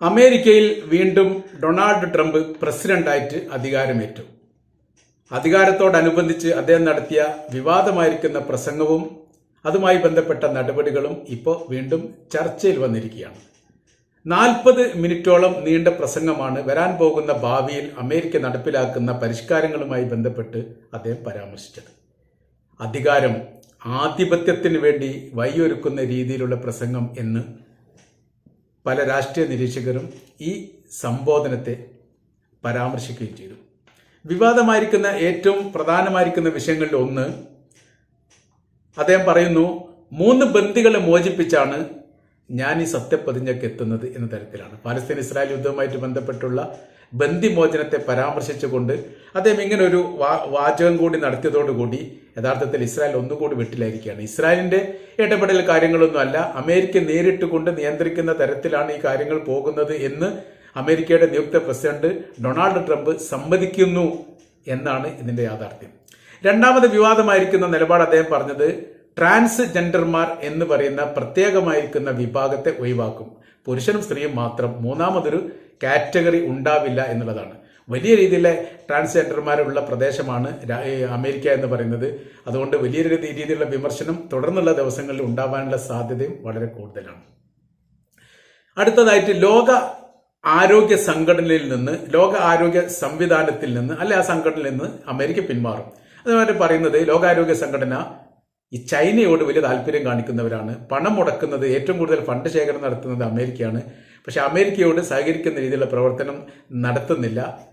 അമേരിക്കയിൽ വീണ്ടും Donald Trump പ്രസിഡന്റായിട്ട് അധികാരമേറ്റു. അധികാരത്തോടനുബന്ധിച്ച് അദ്ദേഹം നടത്തിയ വിവാദമായിരിക്കുന്ന പ്രസംഗവും അതുമായി ബന്ധപ്പെട്ട നടപടികളും ഇപ്പോൾ വീണ്ടും ചർച്ചയിൽ വന്നിരിക്കുകയാണ്. നാൽപ്പത് മിനിറ്റോളം നീണ്ട പ്രസംഗമാണ് വരാൻ പോകുന്ന ഭാവിയിൽ അമേരിക്ക നടപ്പിലാക്കുന്ന പരിഷ്കാരങ്ങളുമായി ബന്ധപ്പെട്ട് അദ്ദേഹം പരാമർശിച്ചത്. അധികാരം ആധിപത്യത്തിന് വേണ്ടി വഴിയൊരുക്കുന്ന രീതിയിലുള്ള പ്രസംഗം എന്ന് പല രാഷ്ട്രീയ നിരീക്ഷകരും ഈ സംബോധനത്തെ പരാമർശിക്കുകയും ചെയ്തു. വിവാദമായിരിക്കുന്ന ഏറ്റവും പ്രധാനമായിരിക്കുന്ന വിഷയങ്ങളിൽ ഒന്ന് അദ്ദേഹം പറയുന്നു മൂന്ന് ബന്ദികളെ മോചിപ്പിച്ചാണ് ഞാൻ ഈ സത്യപ്രതിജ്ഞയ്ക്ക് എത്തുന്നത് എന്ന തരത്തിലാണ്. പാലസ്തീൻ ഇസ്രായേൽ യുദ്ധവുമായിട്ട് ബന്ധപ്പെട്ടുള്ള ബന്ദിമോചനത്തെ പരാമർശിച്ചുകൊണ്ട് അദ്ദേഹം ഇങ്ങനെ ഒരു വാചകം കൂടി നടത്തിയതോടുകൂടി യഥാർത്ഥത്തിൽ ഇസ്രായേൽ ഒന്നുകൂടി വെട്ടിലായിരിക്കുകയാണ് ഇസ്രായേലിന്റെ ഇടപെടൽ കാര്യങ്ങളൊന്നും അല്ല. അമേരിക്ക നേരിട്ട് കൊണ്ട് നിയന്ത്രിക്കുന്ന തരത്തിലാണ് ഈ കാര്യങ്ങൾ പോകുന്നത് എന്ന് അമേരിക്കയുടെ നിയുക്ത പ്രസിഡന്റ് ഡൊണാൾഡ് ട്രംപ് സമ്മതിക്കുന്നു എന്നാണ് ഇതിന്റെ യാഥാർത്ഥ്യം. രണ്ടാമത് വിവാദമായിരിക്കുന്ന നിലപാട് അദ്ദേഹം പറഞ്ഞത് ട്രാൻസ്ജെൻഡർമാർ എന്ന് പറയുന്ന പ്രത്യേകമായിരിക്കുന്ന വിഭാഗത്തെ ഒഴിവാക്കും. പുരുഷനും സ്ത്രീയും മാത്രം മൂന്നാമതൊരു കാറ്റഗറി ഉണ്ടാവില്ല എന്നുള്ളതാണ്. വലിയ രീതിയിലെ ട്രാൻസ്ജെൻഡർമാരുള്ള പ്രദേശമാണ് അമേരിക്ക എന്ന് പറയുന്നത്. അതുകൊണ്ട് വലിയ രീതിയിലുള്ള വിമർശനം തുടർന്നുള്ള ദിവസങ്ങളിൽ ഉണ്ടാവാനുള്ള സാധ്യതയും വളരെ കൂടുതലാണ്. അടുത്തതായിട്ട് ലോക ആരോഗ്യ സംഘടനയിൽ നിന്ന് ലോക ആരോഗ്യ സംവിധാനത്തിൽ നിന്ന് അല്ലെ ആ സംഘടനയിൽ നിന്ന് അമേരിക്ക പിന്മാറും. അതുപോലെ പറയുന്നത് ലോകാരോഗ്യ സംഘടന ഈ ചൈനയോട് വലിയ താല്പര്യം കാണിക്കുന്നവരാണ്. പണം മുടക്കുന്നത് ഏറ്റവും കൂടുതൽ ഫണ്ട് ശേഖരണം നടത്തുന്നത് അമേരിക്കയാണ്. പക്ഷെ അമേരിക്കയോട് സഹകരിക്കുന്ന രീതിയിലുള്ള പ്രവർത്തനം നടത്തുന്നില്ല.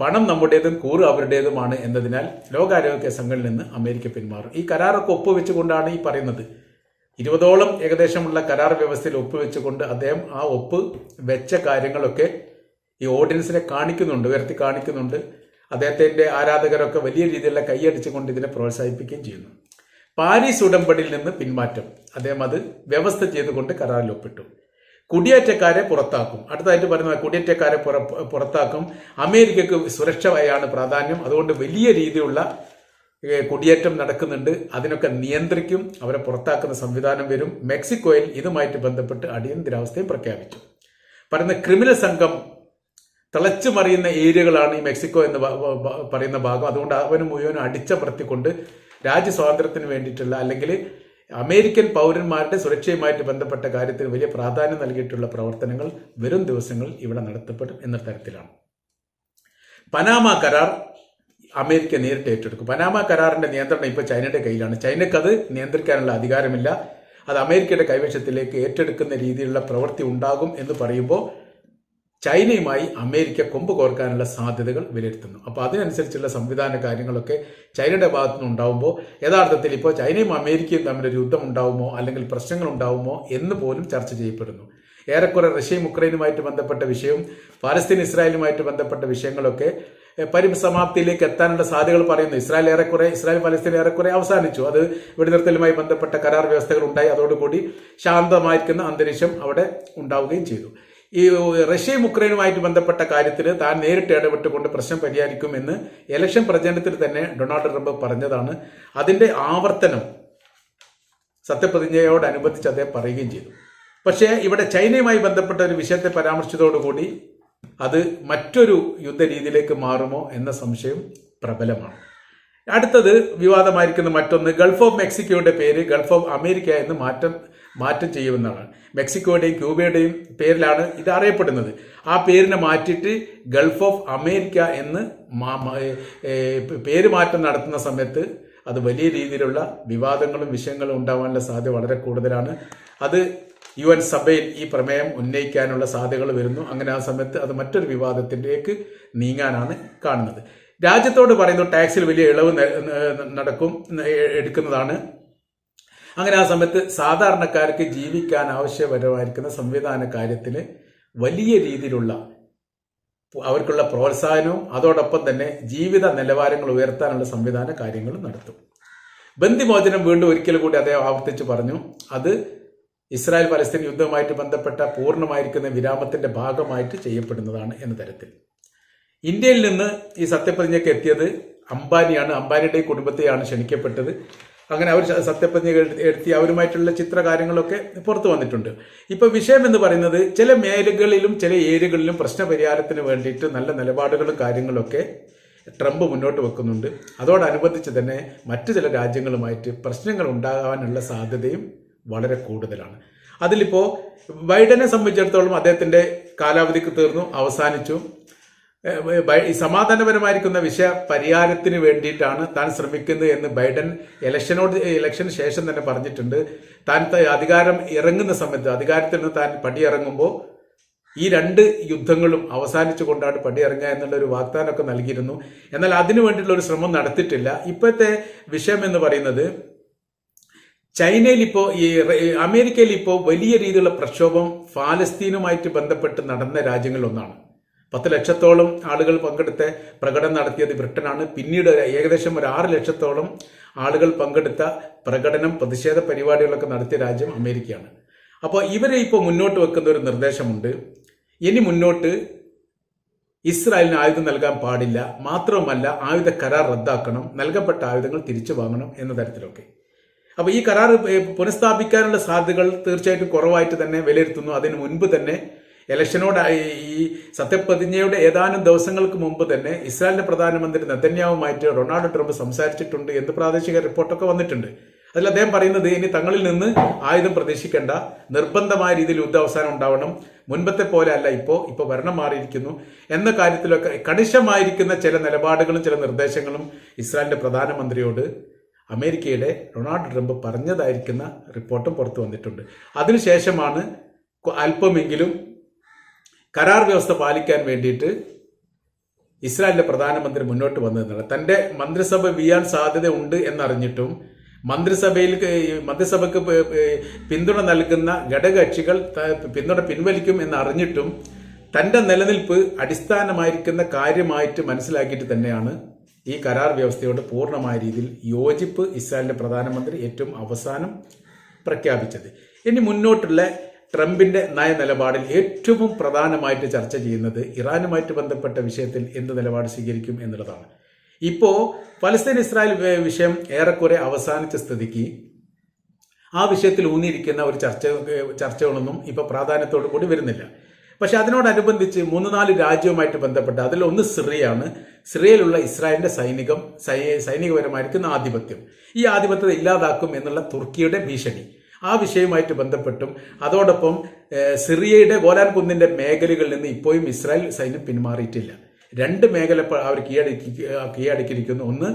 പണം നമ്മുടേതും കൂറ് അവരുടേതുമാണ് എന്നതിനാൽ ലോകാരോഗ്യ സംഘടനയിൽ നിന്ന് അമേരിക്ക പിന്മാറും. ഈ കരാറൊക്കെ ഒപ്പുവെച്ചുകൊണ്ടാണ് ഈ പറയുന്നത്. ഇരുപതോളം ഏകദേശമുള്ള കരാർ വ്യവസ്ഥയിൽ ഒപ്പുവെച്ചുകൊണ്ട് അദ്ദേഹം ആ ഒപ്പ് വെച്ച കാര്യങ്ങളൊക്കെ ഈ ഓഡിയൻസിനെ കാണിക്കുന്നുണ്ട് ഉയർത്തി കാണിക്കുന്നുണ്ട്. അദ്ദേഹത്തിന്റെ ആരാധകരൊക്കെ വലിയ രീതിയിലുള്ള കൈയടിച്ചുകൊണ്ട് ഇതിനെ പ്രോത്സാഹിപ്പിക്കുകയും ചെയ്യുന്നു. പാരീസ് ഉടമ്പടിയിൽ നിന്ന് പിന്മാറ്റം. അദ്ദേഹം അത് വ്യവസ്ഥ ചെയ്തുകൊണ്ട് കരാറിൽ ഒപ്പിട്ടു. കുടിയേറ്റക്കാരെ പുറത്താക്കും. അടുത്തായിട്ട് പറയുന്നത് കുടിയേറ്റക്കാരെ പുറ- പുറത്താക്കും. അമേരിക്കക്ക് സുരക്ഷയാണ് പ്രാധാന്യം. അതുകൊണ്ട് വലിയ രീതിയിലുള്ള കുടിയേറ്റം നടക്കുന്നുണ്ട്. അതിനൊക്കെ നിയന്ത്രിക്കും. അവരെ പുറത്താക്കുന്ന സംവിധാനം വരും. മെക്സിക്കോയിൽ ഇതുമായിട്ട് ബന്ധപ്പെട്ട് അടിയന്തരാവസ്ഥയും പ്രഖ്യാപിച്ചു. പറയുന്ന ക്രിമിനൽ സംഘം തിളച്ചു മറിയുന്ന ഏരിയകളാണ് ഈ മെക്സിക്കോ എന്ന് പറയുന്ന ഭാഗം. അതുകൊണ്ട് അവന് മുഴുവനും അടിച്ചമർത്തിക്കൊണ്ട് രാജ്യ സ്വാതന്ത്ര്യത്തിന് വേണ്ടിയിട്ടുള്ള അല്ലെങ്കിൽ അമേരിക്കൻ പൗരന്മാരുടെ സുരക്ഷയുമായിട്ട് ബന്ധപ്പെട്ട കാര്യത്തിന് വലിയ പ്രാധാന്യം നൽകിയിട്ടുള്ള പ്രവർത്തനങ്ങൾ വരും ദിവസങ്ങളിൽ ഇവിടെ നടത്തപ്പെടും എന്ന തരത്തിലാണ്. പനാമ കരാർ അമേരിക്ക നേരിട്ട് ഏറ്റെടുക്കും. പനാമ കരാറിന്റെ നിയന്ത്രണം ഇപ്പോൾ ചൈനയുടെ കയ്യിലാണ്. ചൈനയ്ക്ക് അത് നിയന്ത്രിക്കാനുള്ള അധികാരമില്ല. അത് അമേരിക്കയുടെ കൈവശത്തിലേക്ക് ഏറ്റെടുക്കുന്ന രീതിയിലുള്ള പ്രവൃത്തി ഉണ്ടാകും എന്ന് പറയുമ്പോൾ ചൈനയുമായി അമേരിക്ക കൊമ്പ് കോർക്കാനുള്ള സാധ്യതകൾ വിലയിരുത്തുന്നു. അപ്പോൾ അതിനനുസരിച്ചുള്ള സംവിധാന കാര്യങ്ങളൊക്കെ ചൈനയുടെ ഭാഗത്തു നിന്ന് ഉണ്ടാവുമ്പോൾ യഥാർത്ഥത്തിൽ ഇപ്പോൾ ചൈനയും അമേരിക്കയും തമ്മിലൊരു യുദ്ധം ഉണ്ടാവുമോ അല്ലെങ്കിൽ പ്രശ്നങ്ങൾ ഉണ്ടാവുമോ എന്ന് പോലും ചർച്ച ചെയ്യപ്പെടുന്നു. ഏറെക്കുറെ റഷ്യയും ഉക്രൈനുമായിട്ട് ബന്ധപ്പെട്ട വിഷയവും പാലസ്തീൻ ഇസ്രായേലുമായിട്ട് ബന്ധപ്പെട്ട വിഷയങ്ങളൊക്കെ പരിസമാപ്തിയിലേക്ക് എത്താനുള്ള സാധ്യതകൾ പറയുന്നു. ഇസ്രായേൽ ഏറെക്കുറെ ഇസ്രായേൽ പലസ്തീൻ ഏറെക്കുറെ അവസാനിച്ചു. അത് വെടിനിർത്തലുമായി ബന്ധപ്പെട്ട കരാർ വ്യവസ്ഥകൾ ഉണ്ടായി. അതോടുകൂടി ശാന്തമായിരിക്കുന്ന അന്തരീക്ഷം അവിടെ ഉണ്ടാവുകയും ചെയ്തു. ഈ റഷ്യയും ഉക്രൈനുമായിട്ട് ബന്ധപ്പെട്ട കാര്യത്തിൽ താൻ നേരിട്ട് ഇടപെട്ടുകൊണ്ട് പ്രശ്നം പരിഹരിക്കുമെന്ന് ഇലക്ഷൻ പ്രചരണത്തിൽ തന്നെ ഡൊണാൾഡ് ട്രംപ് പറഞ്ഞതാണ്. അതിന്റെ ആവർത്തനം സത്യപ്രതിജ്ഞയോടനുബന്ധിച്ച് അദ്ദേഹം പറയുകയും ചെയ്തു. പക്ഷേ ഇവിടെ ചൈനയുമായി ബന്ധപ്പെട്ട ഒരു വിഷയത്തെ പരാമർശിച്ചതോടുകൂടി അത് മറ്റൊരു യുദ്ധ രീതിയിലേക്ക് മാറുമോ എന്ന സംശയം പ്രബലമാണ്. അടുത്തത് വിവാദമായിരിക്കുന്ന മറ്റൊന്ന് ഗൾഫ് ഓഫ് മെക്സിക്കോയുടെ പേര് ഗൾഫ് ഓഫ് അമേരിക്ക എന്ന് മാറ്റം മാറ്റം ചെയ്യുമെന്നാണ്. മെക്സിക്കോയുടെയും ക്യൂബയുടെയും പേരിലാണ് ഇത് അറിയപ്പെടുന്നത്. ആ പേരിനെ മാറ്റിയിട്ട് ഗൾഫ് ഓഫ് അമേരിക്ക എന്ന് പേര് മാറ്റം നടത്തുന്ന സമയത്ത് അത് വലിയ രീതിയിലുള്ള വിവാദങ്ങളും വിഷയങ്ങളും ഉണ്ടാവാനുള്ള സാധ്യത വളരെ കൂടുതലാണ്. അത് യു എൻ സഭയിൽ ഈ പ്രമേയം ഉന്നയിക്കാനുള്ള സാധ്യതകൾ വരുന്നു. അങ്ങനെ ആ സമയത്ത് അത് മറ്റൊരു വിവാദത്തിലേക്ക് നീങ്ങാനാണ് കാണുന്നത്. രാജ്യത്തോട് പറയുന്നു ടാക്സിൽ വലിയ ഇളവ് നടക്കും എടുക്കുന്നതാണ് അങ്ങനെ ആ സമയത്ത് സാധാരണക്കാർക്ക് ജീവിക്കാൻ ആവശ്യപരമായിരിക്കുന്ന സംവിധാന കാര്യത്തിൽ വലിയ രീതിയിലുള്ള അവർക്കുള്ള പ്രോത്സാഹനവും അതോടൊപ്പം തന്നെ ജീവിത നിലവാരങ്ങൾ ഉയർത്താനുള്ള സംവിധാന കാര്യങ്ങളും നടത്തും. ബന്ധിമോചനം വീണ്ടും ഒരിക്കൽ കൂടി അദ്ദേഹം ആവർത്തിച്ച് പറഞ്ഞു അത് ഇസ്രായേൽ പലസ്തീൻ യുദ്ധവുമായിട്ട് ബന്ധപ്പെട്ട പൂർണമായിരിക്കുന്ന വിരാമത്തിന്റെ ഭാഗമായിട്ട് ചെയ്യപ്പെടുന്നതാണ് എന്ന തരത്തിൽ. ഇന്ത്യയിൽ നിന്ന് ഈ സത്യപ്രതിജ്ഞയ്ക്ക് എത്തിയത് അംബാനിയാണ്. അംബാനിയുടെ കുടുംബത്തെയാണ് ക്ഷണിക്കപ്പെട്ടത്. അങ്ങനെ അവർ സത്യപ്രതിജ്ഞ എഴുതി അവരുമായിട്ടുള്ള ചിത്ര കാര്യങ്ങളൊക്കെ പുറത്തു വന്നിട്ടുണ്ട്. ഇപ്പൊ വിഷയം എന്ന് പറയുന്നത് ചില മേലുകളിലും ചില ഏരിയകളിലും പ്രശ്നപരിഹാരത്തിന് വേണ്ടിയിട്ട് നല്ല നിലപാടുകളും കാര്യങ്ങളൊക്കെ ട്രംപ് മുന്നോട്ട് വെക്കുന്നുണ്ട്. അതോടനുബന്ധിച്ച് തന്നെ മറ്റു ചില രാജ്യങ്ങളുമായിട്ട് പ്രശ്നങ്ങൾ ഉണ്ടാകാനുള്ള സാധ്യതയും വളരെ കൂടുതലാണ്. അതിലിപ്പോ ബൈഡനെ സംബന്ധിച്ചിടത്തോളം അദ്ദേഹത്തിന്റെ കാലാവധിക്ക് തീർന്നു അവസാനിച്ചു. സമാധാനപരമായിരിക്കുന്ന വിഷയ പരിഹാരത്തിന് വേണ്ടിയിട്ടാണ് താൻ ശ്രമിക്കുന്നത് എന്ന് ബൈഡൻ ഇലക്ഷനോട് ഇലക്ഷന് ശേഷം തന്നെ പറഞ്ഞിട്ടുണ്ട്. താൻ അധികാരം ഇറങ്ങുന്ന സമയത്ത് അധികാരത്തിൽ നിന്ന് താൻ പടിയിറങ്ങുമ്പോൾ ഈ രണ്ട് യുദ്ധങ്ങളും അവസാനിച്ചു കൊണ്ടാണ് പടിയിറങ്ങുക എന്നുള്ള ഒരു വാഗ്ദാനമൊക്കെ നൽകിയിരുന്നു. എന്നാൽ അതിനു വേണ്ടിയിട്ടുള്ള ഒരു ശ്രമം നടത്തിയിട്ടില്ല. ഇപ്പോഴത്തെ വിഷയം എന്ന് പറയുന്നത് ചൈനയിൽ ഇപ്പോൾ ഈ അമേരിക്കയിൽ ഇപ്പോൾ വലിയ രീതിയിലുള്ള പ്രക്ഷോഭം ഫാലസ്തീനുമായിട്ട് ബന്ധപ്പെട്ട് നടന്ന രാജ്യങ്ങളിലൊന്നാണ്. പത്ത് ലക്ഷത്തോളം ആളുകൾ പങ്കെടുത്ത പ്രകടനം നടത്തിയത് ബ്രിട്ടനാണ്. പിന്നീട് ഏകദേശം ഒരു ആറ് ലക്ഷത്തോളം ആളുകൾ പങ്കെടുത്ത പ്രകടനം പ്രതിഷേധ പരിപാടികളൊക്കെ നടത്തിയ രാജ്യം അമേരിക്കയാണ്. അപ്പോൾ ഇവരെ ഇപ്പോൾ മുന്നോട്ട് വെക്കുന്ന ഒരു നിർദ്ദേശമുണ്ട്. ഇനി മുന്നോട്ട് ഇസ്രായേലിന് ആയുധം നൽകാൻ പാടില്ല. മാത്രവുമല്ല ആയുധ കരാർ റദ്ദാക്കണം നൽകപ്പെട്ട ആയുധങ്ങൾ തിരിച്ചു വാങ്ങണം എന്ന തരത്തിലൊക്കെ. അപ്പോൾ ഈ കരാർ പുനഃസ്ഥാപിക്കാനുള്ള സാധ്യതകൾ തീർച്ചയായിട്ടും കുറവായിട്ട് തന്നെ വിലയിരുത്തുന്നു. അതിന് മുൻപ് തന്നെ ഇലക്ഷനോട് ഈ സത്യപ്രതിജ്ഞയുടെ ഏതാനും ദിവസങ്ങൾക്ക് മുമ്പ് തന്നെ ഇസ്രായേലിന്റെ പ്രധാനമന്ത്രി നെതന്യാവുമായിട്ട് ഡൊണാൾഡ് ട്രംപ് സംസാരിച്ചിട്ടുണ്ട് എന്ന് പ്രാദേശിക റിപ്പോർട്ടൊക്കെ വന്നിട്ടുണ്ട്. അതിൽ അദ്ദേഹം പറയുന്നത് ഇനി തങ്ങളിൽ നിന്ന് ആയുധം പ്രതീക്ഷിക്കേണ്ട നിർബന്ധമായ രീതിയിൽ യുദ്ധ അവസാനം ഉണ്ടാവണം. മുൻപത്തെ പോലെ അല്ല ഇപ്പോൾ ഇപ്പോൾ ഭരണം മാറിയിരിക്കുന്നു. എന്ന കാര്യത്തിലൊക്കെ കണിശമായിരിക്കുന്ന ചില നിലപാടുകളും ചില നിർദ്ദേശങ്ങളും ഇസ്രായേലിന്റെ പ്രധാനമന്ത്രിയോട് അമേരിക്കയുടെ ഡൊണാൾഡ് ട്രംപ് പറഞ്ഞതായിരിക്കുന്ന റിപ്പോർട്ടും പുറത്തു വന്നിട്ടുണ്ട്. അതിനുശേഷമാണ് അല്പമെങ്കിലും കരാർ വ്യവസ്ഥ പാലിക്കാൻ വേണ്ടിയിട്ട് ഇസ്രായേലിന്റെ പ്രധാനമന്ത്രി മുന്നോട്ട് വന്നതെന്നാണ് തന്റെ മന്ത്രിസഭ വീഴാൻ സാധ്യത ഉണ്ട് എന്നറിഞ്ഞിട്ടും മന്ത്രിസഭയിൽ മന്ത്രിസഭയ്ക്ക് പിന്തുണ നൽകുന്ന ഘടകകക്ഷികൾ പിന്തുണ പിൻവലിക്കും എന്നറിഞ്ഞിട്ടും തന്റെ നിലനിൽപ്പ് അടിസ്ഥാനമായിരിക്കുന്ന കാര്യമായിട്ട് മനസ്സിലാക്കിയിട്ട് തന്നെയാണ് ഈ കരാർ വ്യവസ്ഥയോട് പൂർണമായ രീതിയിൽ യോജിപ്പ് ഇസ്രായേലിന്റെ പ്രധാനമന്ത്രി ഏറ്റവും അവസാനം പ്രഖ്യാപിച്ചത്. ഇനി മുന്നോട്ടുള്ള ട്രംപിന്റെ നയനിലപാടിൽ ഏറ്റവും പ്രധാനമായിട്ട് ചർച്ച ചെയ്യുന്നത് ഇറാനുമായിട്ട് ബന്ധപ്പെട്ട വിഷയത്തിൽ എന്ത് നിലപാട് സ്വീകരിക്കും എന്നുള്ളതാണ്. ഇപ്പോ പലസ്തീൻ ഇസ്രായേൽ വിഷയം ഏറെക്കുറെ അവസാനിച്ച സ്ഥിതിക്ക് ആ വിഷയത്തിൽ ഊന്നിയിരിക്കുന്ന ഒരു ചർച്ച ചർച്ചകളൊന്നും ഇപ്പൊ പ്രാധാന്യത്തോടു കൂടി വരുന്നില്ല. പക്ഷെ അതിനോടനുബന്ധിച്ച് മൂന്ന് നാല് രാജ്യവുമായിട്ട് ബന്ധപ്പെട്ട അതിൽ ഒന്ന് സിറിയയാണ്. സിറിയയിലുള്ള ഇസ്രായേലിന്റെ സൈനികം സൈനികപരമായിരിക്കുന്ന ആധിപത്യം. ഈ ആധിപത്യത്തെ ഇല്ലാതാക്കും എന്നുള്ള തുർക്കിയുടെ ഭീഷണി. ആ വിഷയവുമായിട്ട് ബന്ധപ്പെട്ടും അതോടൊപ്പം സിറിയയുടെ ഗോലാൻ കുന്നിന്റെ മേഖലകളിൽ നിന്ന് ഇപ്പോഴും ഇസ്രായേൽ സൈന്യം പിന്മാറിയിട്ടില്ല. രണ്ട് മേഖല അവർ കീഴടക്കി കീഴടക്കിയിരിക്കുന്നു. ഒന്ന്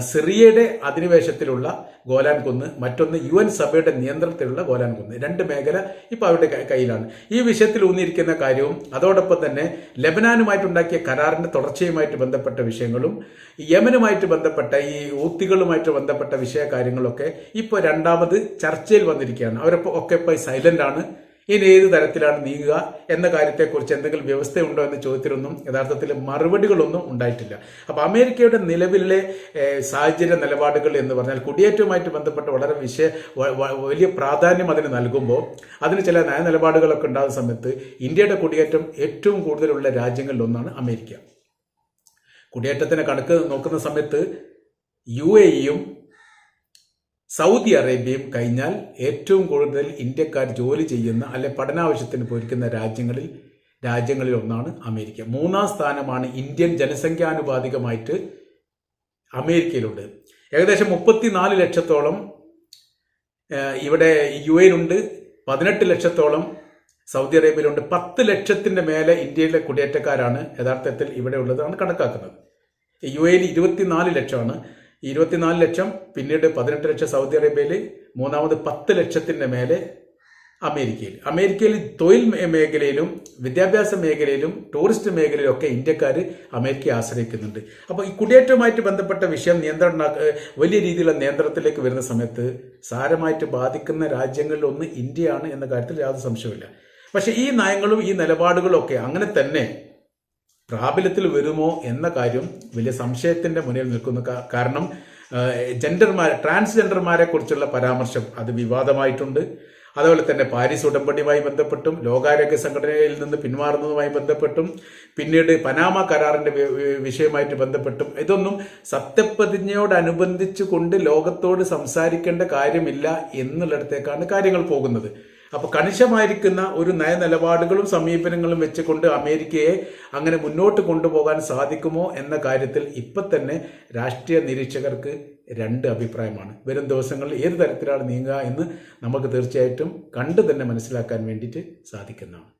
സിറിയയുടെ അധിനിവേശത്തിലുള്ള ഗോലാൻ കുന്ന് മറ്റൊന്ന് യു എൻ സഭയുടെ നിയന്ത്രണത്തിലുള്ള ഗോലാൻ കുന്ന്. രണ്ട് മേഖല ഇപ്പോൾ അവരുടെ കയ്യിലാണ്. ഈ വിഷയത്തിൽ ഊന്നിയിരിക്കുന്ന കാര്യവും അതോടൊപ്പം തന്നെ ലബനാനുമായിട്ടുണ്ടാക്കിയ കരാറിന്റെ തുടർച്ചയുമായിട്ട് ബന്ധപ്പെട്ട വിഷയങ്ങളും യമനുമായിട്ട് ബന്ധപ്പെട്ട ഈ ഊത്തികളുമായിട്ട് ബന്ധപ്പെട്ട വിഷയ കാര്യങ്ങളൊക്കെ ഇപ്പോൾ രണ്ടാമത് ചർച്ചയിൽ വന്നിരിക്കുകയാണ്. അവരൊപ്പം ഒക്കെ ഇപ്പോൾ സൈലന്റ് ആണ്. ഇനി ഏത് തരത്തിലാണ് നീങ്ങുക എന്ന കാര്യത്തെക്കുറിച്ച് എന്തെങ്കിലും വ്യവസ്ഥയുണ്ടോ എന്ന ചോദ്യത്തിലൊന്നും യഥാർത്ഥത്തിൽ മറുപടികളൊന്നും ഉണ്ടായിട്ടില്ല. അപ്പൊ അമേരിക്കയുടെ നിലവിലെ സാഹചര്യ നിലപാടുകൾ എന്ന് പറഞ്ഞാൽ കുടിയേറ്റവുമായിട്ട് ബന്ധപ്പെട്ട് വളരെ വിഷയ വലിയ പ്രാധാന്യം അതിന് നൽകുമ്പോൾ അതിന് ചില നയ നിലപാടുകളൊക്കെ ഉണ്ടാകുന്ന സമയത്ത് ഇന്ത്യയുടെ കുടിയേറ്റം ഏറ്റവും കൂടുതലുള്ള രാജ്യങ്ങളിൽ ഒന്നാണ് അമേരിക്ക. കുടിയേറ്റത്തിന് കണക്ക് നോക്കുന്ന സമയത്ത് യു എ ഇയും സൗദി അറേബ്യയും കഴിഞ്ഞാൽ ഏറ്റവും കൂടുതൽ ഇന്ത്യക്കാർ ജോലി ചെയ്യുന്ന അല്ലെ പഠനാവശ്യത്തിന് പോയിരിക്കുന്ന രാജ്യങ്ങളിൽ രാജ്യങ്ങളിൽ ഒന്നാണ് അമേരിക്ക. മൂന്നാം സ്ഥാനമാണ് ഇന്ത്യൻ ജനസംഖ്യാനുപാതികമായിട്ട് അമേരിക്കയിലുണ്ട്. ഏകദേശം മുപ്പത്തിനാല് ലക്ഷത്തോളം ഇവിടെ യു എയിലുണ്ട് പതിനെട്ട് ലക്ഷത്തോളം സൗദി അറേബ്യയിലുണ്ട്. പത്ത് ലക്ഷത്തിന്റെ മേലെ ഇന്ത്യയിലെ കുടിയേറ്റക്കാരാണ് യഥാർത്ഥത്തിൽ ഇവിടെ ഉള്ളതാണ് കണക്കാക്കുന്നത്. യു എയിൽ ഇരുപത്തിനാല് ലക്ഷമാണ്. ഇരുപത്തിനാല് ലക്ഷം പിന്നീട് പതിനെട്ട് ലക്ഷം സൗദി അറേബ്യയിൽ മൂന്നാമത് പത്ത് ലക്ഷത്തിന്റെ മേലെ അമേരിക്കയിൽ. അമേരിക്കയിൽ തൊഴിൽ മേഖലയിലും വിദ്യാഭ്യാസ മേഖലയിലും ടൂറിസ്റ്റ് മേഖലയിലും ഒക്കെ ഇന്ത്യക്കാർ അമേരിക്കയെ ആശ്രയിക്കുന്നുണ്ട്. അപ്പോൾ ഈ കുടിയേറ്റവുമായിട്ട് ബന്ധപ്പെട്ട വിഷയം നിയന്ത്രണ വലിയ രീതിയിലുള്ള നിയന്ത്രണത്തിലേക്ക് വരുന്ന സമയത്ത് സാരമായിട്ട് ബാധിക്കുന്ന രാജ്യങ്ങളിൽ ഒന്ന് ഇന്ത്യയാണ് എന്ന കാര്യത്തിൽ യാതൊരു സംശയമില്ല പക്ഷേ ഈ നയങ്ങളും ഈ നിലപാടുകളും ഒക്കെ അങ്ങനെ തന്നെ പ്രാബല്യത്തിൽ വരുമോ എന്ന കാര്യം വലിയ സംശയത്തിന്റെ മുന്നിൽ നിൽക്കുന്ന. കാരണം ജെൻഡർമാർ ട്രാൻസ്ജെൻഡർമാരെ കുറിച്ചുള്ള പരാമർശം അത് വിവാദമായിട്ടുണ്ട്. അതുപോലെ തന്നെ പാരീസ് ഉടമ്പടിയുമായി ബന്ധപ്പെട്ടും ലോകാരോഗ്യ സംഘടനയിൽ നിന്ന് പിന്മാറുന്നതുമായി ബന്ധപ്പെട്ടും പിന്നീട് പനാമ കരാറിന്റെ വിഷയമായിട്ട് ബന്ധപ്പെട്ടും. ഇതൊന്നും സത്യപ്രതിജ്ഞയോടനുബന്ധിച്ചു കൊണ്ട് ലോകത്തോട് സംസാരിക്കേണ്ട കാര്യമില്ല എന്നുള്ളിടത്തേക്കാണ് കാര്യങ്ങൾ പോകുന്നത്. അപ്പൊ കണിശമായിരിക്കുന്ന ഒരു നയനിലപാടുകളും സമീപനങ്ങളും വെച്ചുകൊണ്ട് അമേരിക്കയെ അങ്ങനെ മുന്നോട്ട് കൊണ്ടുപോകാൻ സാധിക്കുമോ എന്ന കാര്യത്തിൽ ഇപ്പൊ തന്നെ രാഷ്ട്രീയ നിരീക്ഷകർക്ക് രണ്ട് അഭിപ്രായമാണ്. വരും ദിവസങ്ങളിൽ ഏത് തരത്തിലാണ് നീങ്ങുക എന്ന് നമുക്ക് തീർച്ചയായിട്ടും കണ്ടു തന്നെ മനസ്സിലാക്കാൻ വേണ്ടിയിട്ട് സാധിക്കുന്നതാണ്.